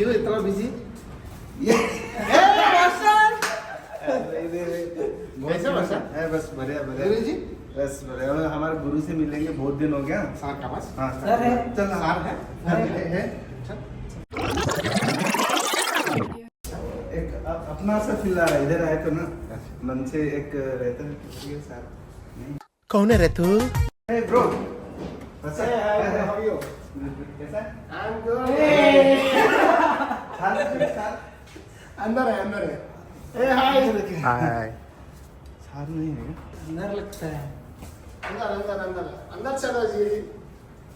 क्यों इतना बिज़ी कैसे बसा? है बस बढ़िया बढ़िया गुरु जी बस बढ़िया और हमारे गुरु से मिलेंगे बहुत दिन हो गया सार का पास हाँ सर है। चल सार है है, है, है। अच्छा। एक अपना सा फील आ रहा है इधर आए तो ना मन से एक रहता है ये साथ कौन है रे तू हे ब्रो? कैसा I'm good. साथ साथ अंदर है अंदर है ए हाय हाय साथ नहीं है अंदर लगता है अंदर अंदर अंदर अंदर चलो जी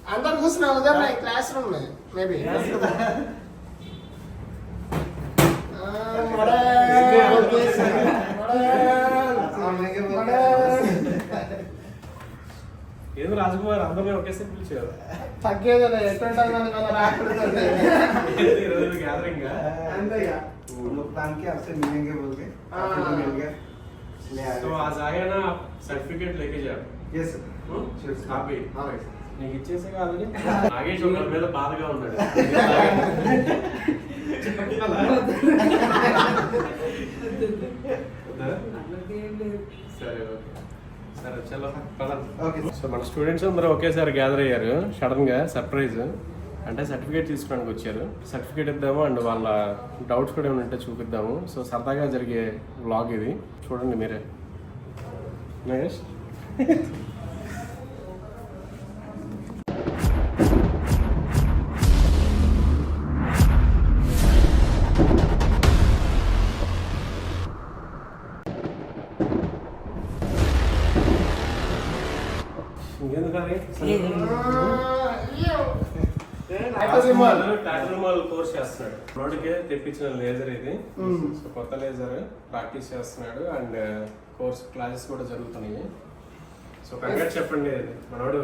अंदर घुसना उधर नहीं क्लासरूम में मे बी ఏదో రాజకుమార్ అందరినీ ఒకేసారి పిలిచారు తగ్గేది ఎటువంటి మన రాకూడదు ఈరోజు గ్యాదరింగ్ అంతేగా हम लोग प्लान किया आपसे मिलेंगे बोल के हाँ। काफी लोग मिल गए ले आ సో आज आया ना सर्टिफिकेट लेके जा यस Sure, కాపీ हाँ నీకు ఇచ్చేసే కాదు నాగేష్ ఒక మీద బాధగా ఉన్నాడు వద్దా? అందరికీ ఏం లేదు సరే ఓకే సరే చలో పద ఓకే సో మన స్టూడెంట్స్ అందరూ ఒకేసారి గ్యాదర్ అయ్యారు. సడన్గా సర్ప్రైజ్ అంటే సర్టిఫికేట్ తీసుకోవడానికి వచ్చారు. సర్టిఫికేట్ ఇద్దాము అండ్ వాళ్ళ డౌట్స్ కూడా ఏమైనా ఉంటే చూపిద్దాము. సో సరదాగా జరిగే వ్లాగ్ ఇది. చూడండి మీరే. మహేష్? టాటర్మాల్ కోర్స్ చేస్తున్నాడు. రోడ్డుకే తెప్పించిన లేజర్ ఇది. సో కొత్త లేజర్ ప్రాక్టీస్ చేస్తున్నాడు అండ్ కోర్స్ క్లాసెస్ కూడా జరుగుతున్నాయి. సో కంగ్రాట్ చెప్పండి. మనోడు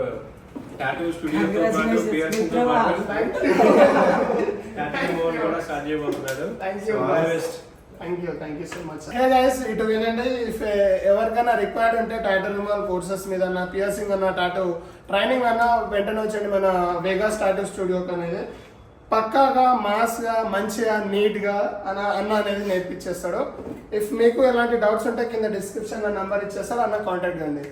టాటూ స్టూడియో తో పాటు Congratulations, పియర్సింగ్తో మిత్రమా. పాటు టాటూ మోల్ కూడా స్టార్ట్ చేయబోతున్నాడు. Thank you. All the best thank you thank you so much hey guys ఇటు వినండి. ఇఫ్ ఎవరికైనా రిక్వైర్డ్ ఉంటే టాటూ రిమూవల్ కోర్సెస్ మీద అన్న పియర్సింగ్ అన్న టాటూ ట్రైనింగ్ అన్న వెంటనే వచ్చండి మన వేగాస్ టాటూ స్టూడియోకి అనేది. పక్కాగా మాస్గా మంచిగా నీట్గా అన్న అన్న అనేది నేర్పించేస్తాడు. ఇఫ్ మీకు ఎలాంటి డౌట్స్ ఉంటే కింద డిస్క్రిప్షన్లో నంబర్ ఇచ్చేస్తాడు అన్న కాంటాక్ట్ కండి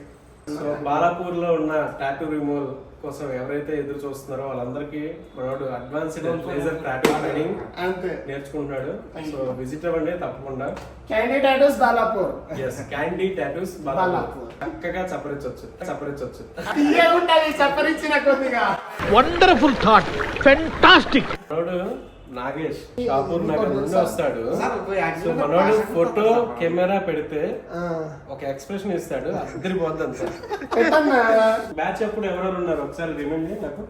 సో బాలాపూర్లో ఉన్న టాటూ రిమూవల్ కోసం ఎవరైతే ఎదురు చూస్తున్నారో వాళ్ళందరికీ మనోడు అడ్వాన్స్డ్ లేజర్ టాటూ ట్రైనింగ్ అంతే. నేర్చుకుంటున్నాడు. సో విజిట్ అవ్వండి తప్పకుండా. Candy tattoos Balapur yes candy tattoos Balapur. చక్కగా చప్పరించవచ్చు చప్పరించవచ్చు ఉంటుంది సపరించిన కొద్దిగా వండర్ఫుల్ థాట్ ఫెంటాస్టిక్ మనోడు నాగేష్. షాపూర్ నగర్ నుండి వస్తాడు. సో మనోడు ఫోటో కెమెరా పెడితే ఆ, ఒక ఎక్స్ప్రెషన్ ఇస్తాడు అద్దరి పోద్దాం సార్. బ్యాచ్ అప్పుడు ఎవరెవరు ఉన్నారు ఒకసారి రిమైండ్ నాకు.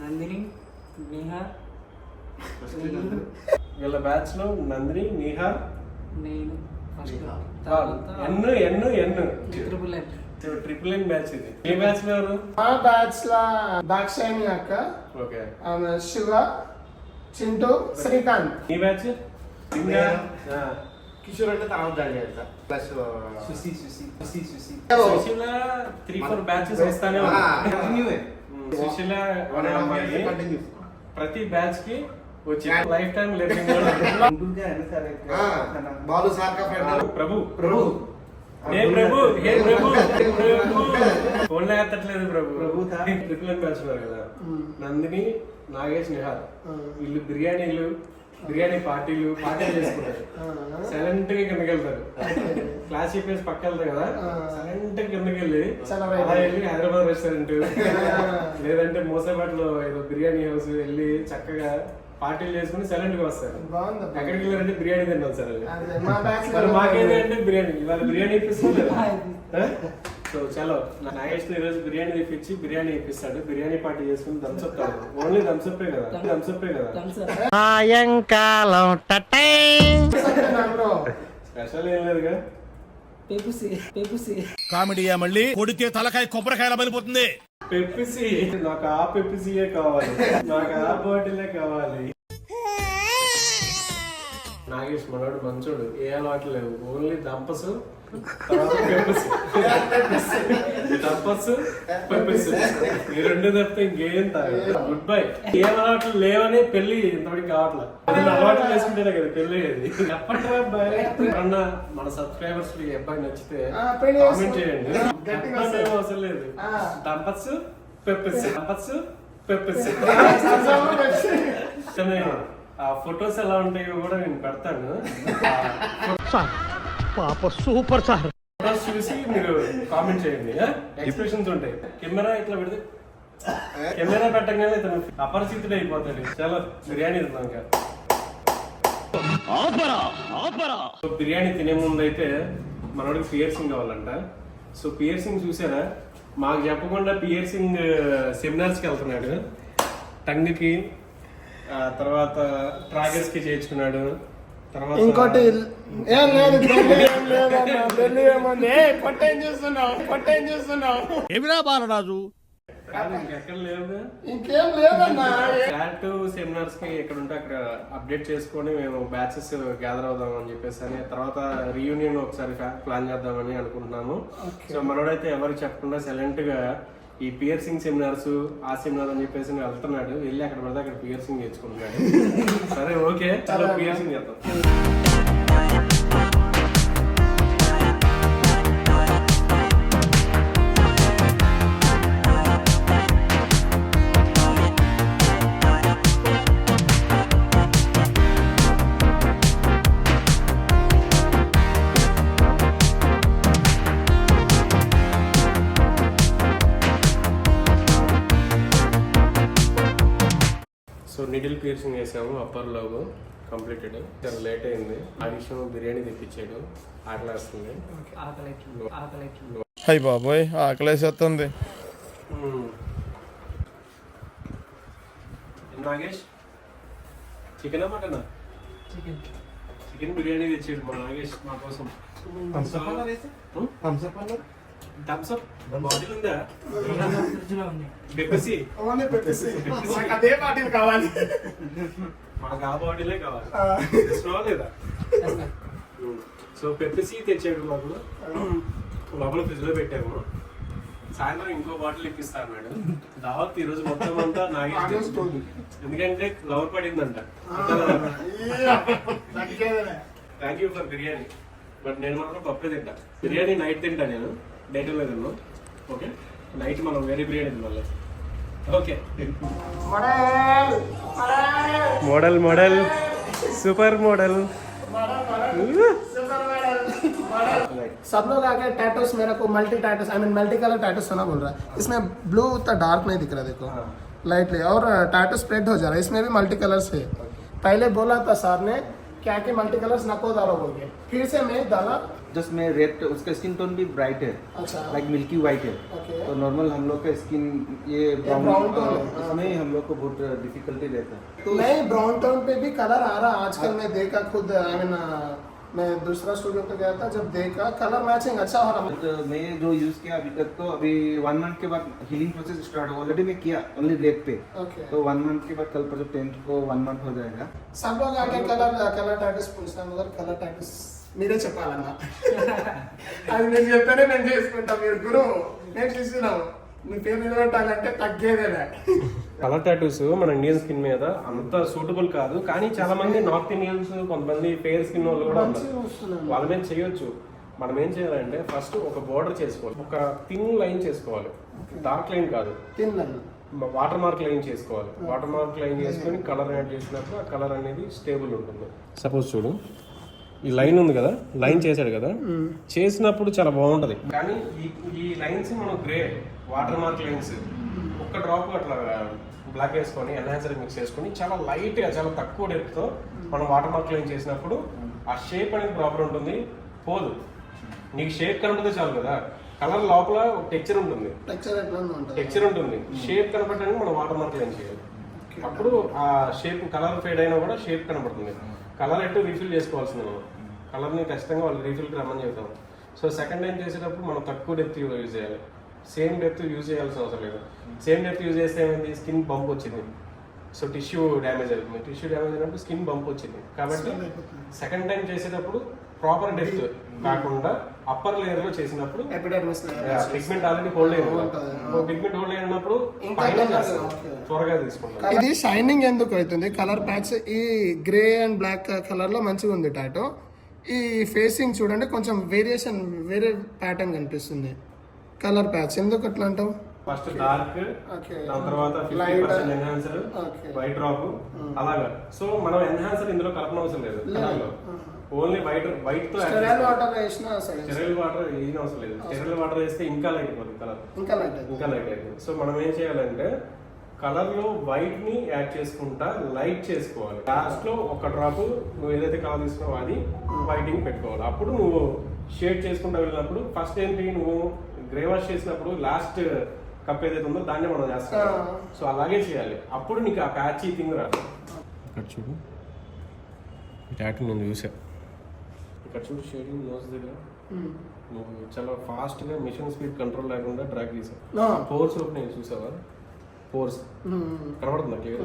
నందిని నిహార్ వీళ్ళ బ్యాచ్లో నందిని నిహార్ నేను N N N triple N triple N batch ఇది. ఏ బ్యాచ్లో ఎవరు? మా బ్యాచ్ లా దాక్షాయణి అక్క ఓకే ఆమె శివ చింటూ శ్రీకాంత్. ఈ మ్యాచ్? కిషోర్ అంటే తర్వాత దాడి ప్లస్ సుసి సుసి సుసి సుసి సుశీల త్రీ ఫోర్ బ్యాచెస్ వస్తానే ah, mm. సుశీల ప్రతి బ్యాచ్కి వచ్చి life time learning Balu sir Prabhu. Prabhu. ఏ ప్రభు ఏ ప్రభు. ప్రభు ఫోన్లో ఎత్తట్లేదు ప్రభు. ప్రభు ట్రిపుల్ అని కదా. Mm. నందిని నాగేష్ నిహార్ వీళ్ళు బిర్యానీలు బిర్యానీ పార్టీలు పార్టీలు చేసుకుంటారు. సైలెంట్గా కిందకి వెళ్తారు. క్లాస్ చెప్పేసి పక్క వెళ్తారు కదా. సైలెంట్గా కిందకి వెళ్ళి అలా. వెళ్ళి హైదరాబాద్ రెస్టారెంట్ లేదంటే మూసాపేటలో ఏదో బిర్యానీ హౌస్ వెళ్ళి చక్కగా పార్టీలు చేసుకుని సైలెంట్గా వస్తారు. ఎక్కడికి వెళ్ళారంటే బిర్యానీ తింటాం సార్. మాకేంటంటే బిర్యానీ. ఇవాళ బిర్యానీ ఇప్పిస్తుంది సో చలో నాగేష్ ఈ రోజు బిర్యానీ తెప్పించి బిర్యానీ ఇప్పిస్తాడు. బిర్యానీ పార్టీ చేసుకుని దంసప్ తాగు ఓన్లీ దంసప్పే కదా? దంసప్పే కదా? సాయంకాలం టటై. బ్రో స్పెషల్ ఏం లేదుగా? పెపుసి పెపుసి. కామెడీయా మళ్ళీ? కొడితే తలకాయ కొబ్బరికాయల పడిపోతుంది. పెప్పిసి నాకు ఆ పెప్పిసియే కావాలి? నాకు ఆ బాటిలే కావాలి? నాగేష్ మనోడు మంచోడు. ఏ అలవాట్లు లేవు. ఓన్లీ దంపసు తర్వాత పెప్పసి ఈ రెండు తప్పితే ఇంకేం తాగదు గుడ్ బై ఏం అలవాట్లు లేవని పెళ్ళి ఇంతవరకు కావట్లేదు ఏదైనా అలవాట్లు వేసుకుంటేనే కదా పెళ్ళి అయ్యేది చెప్పండి అబ్బాయి ఎవరన్నా మన సబ్స్క్రైబర్స్ ఈ అబ్బాయి నచ్చితే కామెంట్ చేయండి అవసరం లేదు ఆ. టంపస్ పెప్పసి టంపస్ ఆ ఫొటోస్ ఎలా ఉంటాయో కూడా నేను పెడతాను పాప సూపర్ సార్. ఫొటోస్ చూసి మీరు కామెంట్ చేయండి ఎక్స్ప్రెషన్స్ ఉంటాయి. కెమెరా ఇట్లా పెడితే కెమెరా పెట్టగానే ఇతను అపరిచితుడు అయిపోతాడు. చాలా బిర్యానీ తిన్నాం బిర్యానీ తినే ముందు అయితే మనోడికి పియర్సింగ్ కావాలంట. సో పియర్సింగ్ చూసారా? మాకు చెప్పకుండా పియర్సింగ్ సెమినార్స్కి వెళ్తున్నాడు. టంగ్కి ఆ తర్వాత ట్రాగర్స్కి చేర్చుకున్నాడు తర్వాత ఇంకోటి ఏం లేదు పెళ్ళి ఏముంది? ఏ పొట్టేం చూస్తున్నావు? పొట్టేం చూస్తున్నావు? ఎవిరా బాలరాజు? ఇంకేం లేదన్నా? క్లాట్ సెమినార్స్కి ఎక్కడ ఉంటే అక్కడ అప్డేట్ చేసుకొని మేము బ్యాచెస్ గ్యాదర్ అవుదాం అని చెప్పేసి అని తర్వాత రీయూనియన్ ఒకసారి ప్లాన్ చేద్దామని అనుకుంటున్నాము. సో మనోడైతే ఎవరికి చెప్పకుండా సైలెంట్గా ఈ పియర్సింగ్ సెమినార్స్ ఆ సెమినార్ అని చెప్పేసి నేను వెళ్తున్నాడు. వెళ్ళి అక్కడ పడితే అక్కడ పియర్సింగ్ నేర్చుకుంటున్నాడు. సరే ఓకే. చలో పియర్సింగ్ చేద్దాం. సో నిడిల్ పియర్సింగ్ వేసాము అప్పర్ లోగు కంప్లీటెడ్ చాలా లేట్ అయింది. ఆ విషయం బిర్యానీ తెప్పించాడు. ఆకలేస్తుంది. ఆకలి అయ్యి బాబోయ్ ఆకలేసేస్తుంది. నాగేష్ చికెనా మటనా? చికెన్. చికెన్ బిర్యానీ తెచ్చాడు మా నాగేష్ మా కోసం. థమ్స్ అప్ బాటిల్ ఉందా? ఓన్లీ నాకు అదే కావాలి. మాకు ఆ బాటిలే కావాలి. తెస్తున్నావా లేదా? సో పెప్పసి తెచ్చాడు మాకు లోపల ఫ్రిడ్జ్లో పెట్టాము. సాయంత్రం ఇంకో బాటిల్ ఇప్పిస్తాను మేడం. దావత్ ఈ రోజు మొత్తం అంతా తెచ్చాడు. ఎందుకంటే lover పడిందంట. Thank you for biryani. But నేను మాత్రం పప్పే తింటా. బిర్యానీ నైట్ తింటా నేను. డే టైంలో తిన్నాను ఓకే నైట్ మనం వేరే బిర్యానీ తినాలి okay model model super model सब लोग आके टैटूस मेरे को multi tattoos I mean multi colour tattoos होना बोल रहा है इसमें ब्लू उतना डार्क नहीं दिख रहा देखो लाइटली और टैटू स्प्रेड हो जा रहा है इसमें भी मल्टी कलर्स है पहले बोला था सर ने क्या कि मल्टी कलर्स नको डालो बोल के फिर से मैं डाला जिसमें रेड उसका स्किन टोन भी ब्राइट है अच्छा। लाइक मिल्की वाइट है। तो नॉर्मल हम लोग का स्किन ये ब्राउन हाँ। इसमें हम लोग को बहुत डिफिकल्टी रहता है। तो नहीं ब्राउन टोन पे भी कलर आ रहा आजकल हाँ। मैं देखा खुद आई मीन मैं दूसरा स्टूडियो पे गया था जब देखा कलर मैचिंग अच्छा हो रहा तो मैं जो यूज़ किया अभी तक तो अभी वन मंथ के बाद हीलिंग प्रोसेस स्टार्ट हो ऑलरेडी मैं किया ओनली रेड पे। Okay. तो वन मंथ के बाद कल पर जो टेंथ को वन मंथ हो जाएगा। सब लोग आके कलर कलर टाइटिस टैटिस पूछना मगर कलर टाइटिस మీరే చెప్పాలన్నా. అది నేను చెప్తేనే నేను చేసుకుంటా మీరు గురు. నేను చూసినాము మీ పేరు నిలబెట్టాలంటే తగ్గేదేలే కలర్ టాటూస్ మన ఇండియన్ స్కిన్ మీద అంత సూటబుల్ కాదు కానీ చాలా మంది నార్త్ ఇండియన్స్ కొంతమంది ఫేర్ స్కిన్ వాళ్ళు కూడా వాళ్ళ మీద చేయొచ్చు. మనం ఏం చేయాలంటే ఫస్ట్ ఒక బోర్డర్ చేసుకోవాలి. ఒక థిన్ లైన్ చేసుకోవాలి. డార్క్ లైన్ కాదు. తిన్నాను వాటర్ మార్క్ లైన్ చేసుకోవాలి. వాటర్ మార్క్ లైన్ చేసుకొని కలర్ యాడ్ చేసినప్పుడు ఆ కలర్ అనేది స్టేబుల్ ఉంటుంది. సపోజ్ చూడు ఈ లైన్ ఉంది కదా? లైన్ చేశాడు కదా? చేసినప్పుడు చాలా బాగుంటది. కానీ ఈ ఈ లైన్స్ మనం గ్రే వాటర్ మార్క్ లైన్స్ ఒక్క డ్రాప్ అట్లా బ్లాక్ వేసుకొని ఎన్హాన్సర్ మిక్స్ చేసుకొని చాలా లైట్గా చాలా తక్కువ డెప్త్తో మనం వాటర్ మార్క్ లైన్ చేసినప్పుడు ఆ షేప్ అనేది ప్రాపర్ ఉంటుంది. పోదు. నీకు షేప్ కనబడితే చాలు కదా. కలర్ లోపల టెక్చర్ ఉంటుంది. టెక్చర్ ఉంటుంది. టెక్చర్ ఉంటుంది. షేప్ కనపడడానికి మనం వాటర్ మార్క్ లైన్ చేయాలి. అప్పుడు ఆ షేప్ కలర్ ఫేడ్ అయినా కూడా షేప్ కనపడుతుంది కలర్ ఎటు రీఫిల్ చేసుకోవాల్సింది మనం. కలర్ని ఖచ్చితంగా వాళ్ళు రీఫిల్కి రమ్మని చెప్తాం సో సెకండ్ టైం చేసేటప్పుడు మనం తక్కువ డెప్త్ యూజ్ చేయాలి. సేమ్ డెప్త్ యూజ్ చేయాల్సిన అవసరం లేదు. సేమ్ డెప్త్ యూజ్ చేస్తే ఏమైంది? స్కిన్ బంప్ వచ్చింది. సో టిష్యూ డ్యామేజ్ అవుతుంది. టిష్యూ డ్యామేజ్ అయినప్పుడు స్కిన్ బంప్ వచ్చింది. కాబట్టి సెకండ్ టైం చేసేటప్పుడు ప్రాపర్ డెప్త్ కాకుండా అప్పర్ లేయర్లో చేసినప్పుడు ఎపిడర్మిస్ పిగ్మెంట్ ఆల్రెడీ హోల్డ్ అయింది ఉంటుంది. పిగ్మెంట్ హోల్డ్ అయినప్పుడు. త్వరగా తీసుకుంటాం ఇది షైనింగ్ ఎందుకు అవుతుంది? కలర్ ప్యాచ్ ఈ గ్రే అండ్ బ్లాక్ కలర్లో మంచిగా ఉంది టాటో ఈ ఫేసింగ్ చూడండి కొంచెం వేరియేషన్ వేరే ప్యాటర్న్ కనిపిస్తుంది. కలర్ ప్యాచ్ ఎందుకు అట్లా అంటావు? ఫస్ట్ డార్క్ దాని తర్వాత fifty. Percent enhancer. White drop అలాగా. సో మనం ఎన్హాన్సర్ ఇందులో కలపన అవసరం లేదు. ఓన్లీ వైట్ వైట్తో స్టెరైల్ వాటర్ వేసినా స్టెరైల్ వాటర్ అవసరం లేదు. స్టెరైల్ వాటర్ వేస్తే ఇంకా లైట్ అయిపోతుంది కలర్ ఇంకా లైట్ ఇంకా లైట్ అయిపోతుంది సో మనం ఏం చేయాలంటే కలర్లో వైట్ని యాడ్ చేసుకుంటా లైట్ చేసుకోవాలి. లాస్ట్లో ఒక డ్రాప్ నువ్వు ఏదైతే కలర్ తీసుకున్నావో అది వైటింగ్ పెట్టుకోవాలి. అప్పుడు నువ్వు షేడ్ చేసుకుంటా వెళ్ళినప్పుడు ఫస్ట్ ఏంటి? నువ్వు గ్రే వాష్ చేసినప్పుడు లాస్ట్ కప్ ఏదైతే ఉందో దాన్ని మనం చేస్తాం. సో అలాగే చేయాలి. అప్పుడు నీకు ఆ ప్యాచీ థింగ్ రాదు. ఇక్కడ చూడు. నేను చూసా. ఇక్కడ చూడు షేడింగ్ నోస్ దగ్గర. నువ్వు చాలా ఫాస్ట్గా మిషన్ స్పీడ్ కంట్రోల్ లేకుండా డ్రాగ్ చేసావు ఫోర్స్ లోపు నేను చూసావా? ఫోర్స్ కనబడుతుందా క్లియర్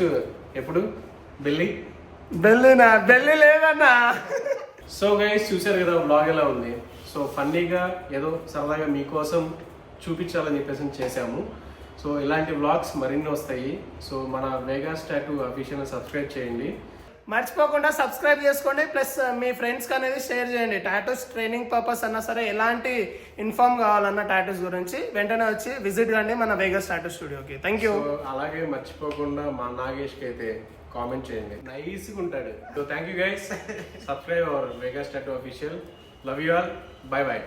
నెక్స్ట్ ఎప్పుడు? ఢిల్లీ బెల్లినా? బెల్లి లేదన్నా. సో గైస్ చూశారు కదా బ్లాగ్ ఎలా ఉంది? సో ఫన్నీగా ఏదో సరదాగా మీకోసం చూపించాలని చెప్పేసి చేశాము. సో ఇలాంటి వ్లాగ్స్ మరిన్ని వస్తాయి. సో మన వేగా స్టాటూ అఫీషియల్ సబ్స్క్రైబ్ చేయండి. మర్చిపోకుండా సబ్స్క్రైబ్ చేసుకోండి. ప్లస్ మీ ఫ్రెండ్స్కి అనేది షేర్ చేయండి. టాటూస్ ట్రైనింగ్ పర్పస్ అన్నా సరే ఎలాంటి ఇన్ఫార్మ్ కావాలన్న టాటూస్ గురించి వెంటనే వచ్చి విజిట్ కండి మన వేగస్ టాటూ స్టూడియోకి థ్యాంక్ యూ అలాగే మర్చిపోకుండా మా నాగేష్కి అయితే కామెంట్ చేయండి. నైస్గా ఉంటాడు. So thank you guys subscribe our Vega tattoo official love you all bye bye